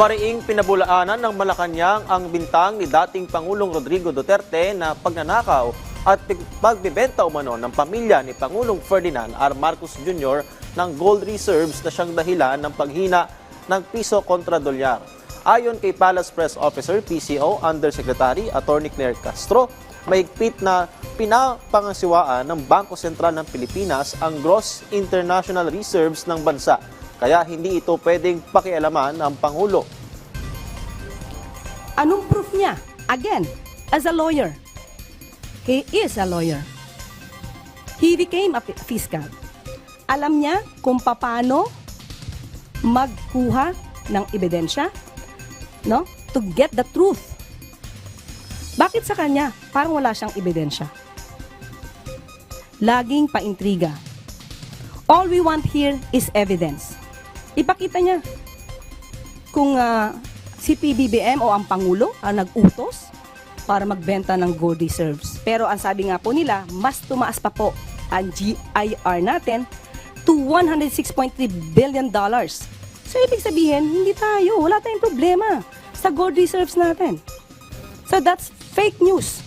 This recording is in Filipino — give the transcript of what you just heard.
Mariing pinabulaanan ng Malacanang ang bintang ni dating Pangulong Rodrigo Duterte na pagnanakaw at pagbibenta umano ng pamilya ni Pangulong Ferdinand R. Marcos Jr. ng gold reserves na siyang dahilan ng paghina ng piso kontra dolyar. Ayon kay Palace Press Officer PCO Undersecretary Attorney Claire Castro, mahigpit na pinapangasiwaan ng Bangko Sentral ng Pilipinas ang gross international reserves ng bansa. Kaya hindi ito pwedeng pakialaman ng Pangulo. Anong proof niya? Again, as a lawyer. He is a lawyer. He became a fi- fiscal. Alam niya kung paano magkuha ng ebidensya, no? To get the truth. Bakit sa kanya parang wala siyang ebidensya? Laging paintriga. All we want here is evidence. Ipakita niya kung ah, si PBBM o ang Pangulo ang nag-utos para magbenta ng gold reserves. Pero ang sabi nga po nila, mas tumaas pa po ang GIR natin to 106.3 billion dollars. So ibig sabihin, hindi tayo, wala tayong problema sa gold reserves natin. So that's fake news.